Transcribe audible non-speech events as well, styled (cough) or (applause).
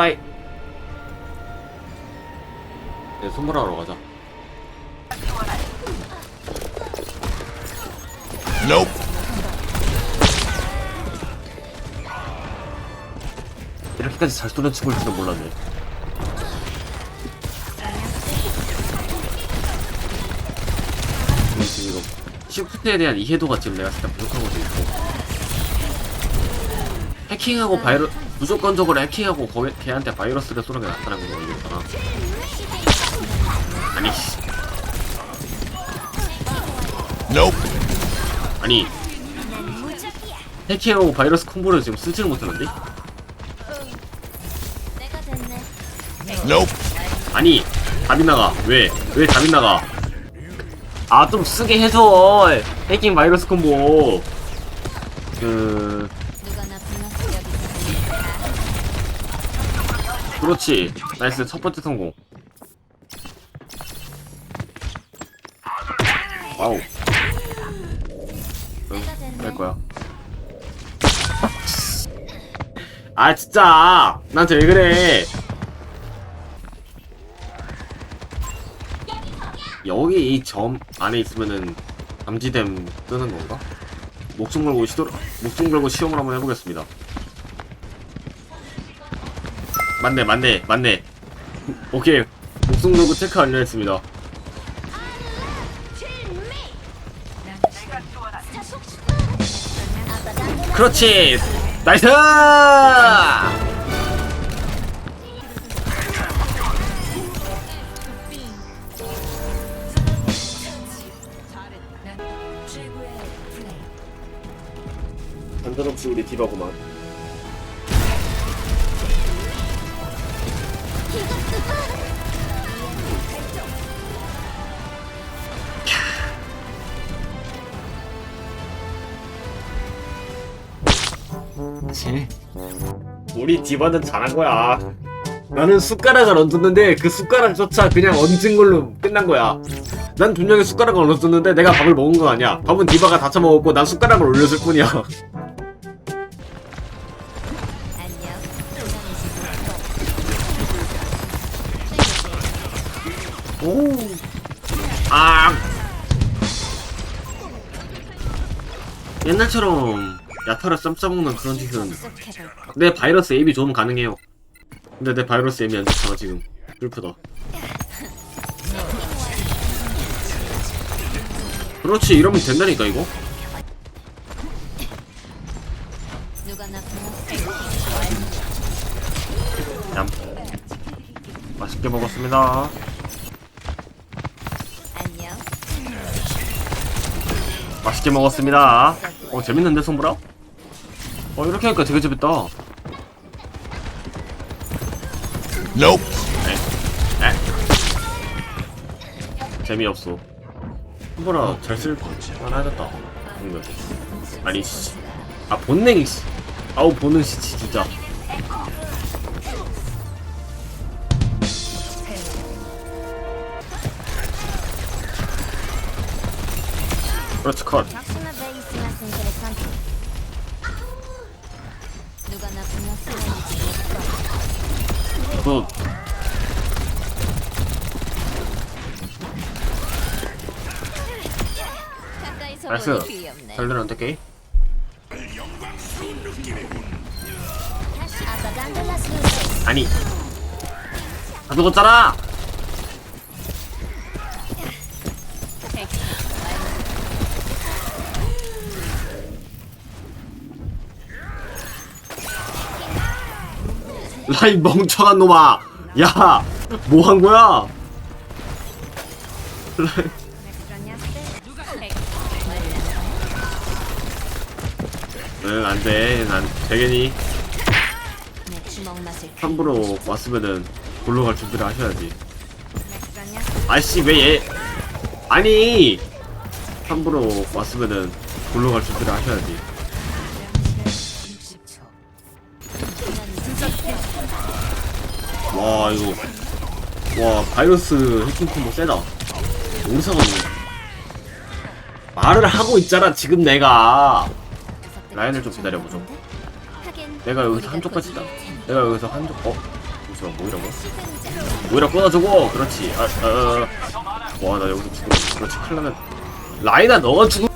빠이. 네 선물하러 가자. Nope. 이렇게까지 잘 쏘는 친구일 줄은 몰랐네. 음, 지금 이거 시프트에 대한 이해도가 지금 내가 살짝 부족한 것도 있고 해킹하고 바이러 무조건적으로 해킹하고 거기 걔한테 바이러스를 쏘는 게 낫다는 거 이거잖아 아니 씨 Nope. 아니 해킹하고 바이러스 콤보를 지금 쓰지를 못하는데? Nope. 아니 답이 나가 왜? 왜 답이 나가 아 좀 쓰게 해줘 해킹 바이러스 콤보 그... 그렇지 나이스 첫 번째 성공 와우. 될 거야 아 진짜 나한테 왜 그래 여기 이 점 안에 있으면은 감지됨 뜨는 건가? 목숨 걸고 시도 목숨 걸고 시험을 한번 해보겠습니다. 맞네, 맞네, 맞네. 오케이, 목숨 걸고 체크 완료했습니다. 그렇지, 나이스! 반전없이 우리 디바구만. 우리 디바는 잘한 거야. 나는 숟가락을 얹었는데 그 숟가락조차 그냥 얹은 걸로 끝난 거야. 난 분명히 숟가락을 얹었는데 내가 밥을 먹은 건 아니야. 밥은 디바가 다 처먹었고 난 숟가락을 올렸을 뿐이야. (laughs) 오. 아. 옛날처럼 야타를 쌈 싸먹는 그런 짓은? 내 바이러스 에임이 좀 가능해요. 근데 내 바이러스 에임이 안 좋잖아 지금. 슬프다. 그렇지 이러면 된다니까 이거. 얌. 맛있게 먹었습니다. 맛있게 먹었습니다. 어 재밌는데 손보라? 어 이렇게 하니까 되게 재밌다. Nope. 에? 재미없어. 손보라 잘쓸 만하겠다. 방금. 아니 씨. 아 본능이 씨. 아우 보는 씨 진짜. 그렇지 컷. Próxima vez más interesante. 누가 나 불렀어? 굿. 가까이서 나이스. 보니 귀엽네. 잘 들었는데 게임? Apagando las luces. 아니. 다 죽었잖아. 라이 멍청한 놈아. 야, 뭐 한 거야? 응, 안 돼. 난 맛을 함부로 왔으면은 골로 갈 준비를 하셔야지. 아씨 왜 얘? 아니 함부로 왔으면은 골로 갈 준비를 하셔야지. 와 이거 와 바이러스 해킹 콤보 세다. 오리사가 말을 하고 있잖아 지금 내가. 라인을 좀 기다려보죠. 내가 여기서 있다. 거짓말 내가 여기서 한쪽 어 잠시만 모이라고? 모이라 끊어주고 그렇지 아, 아, 아. 와나 여기서 죽으면 그렇지 큰일 나면 라이나 너가 죽으면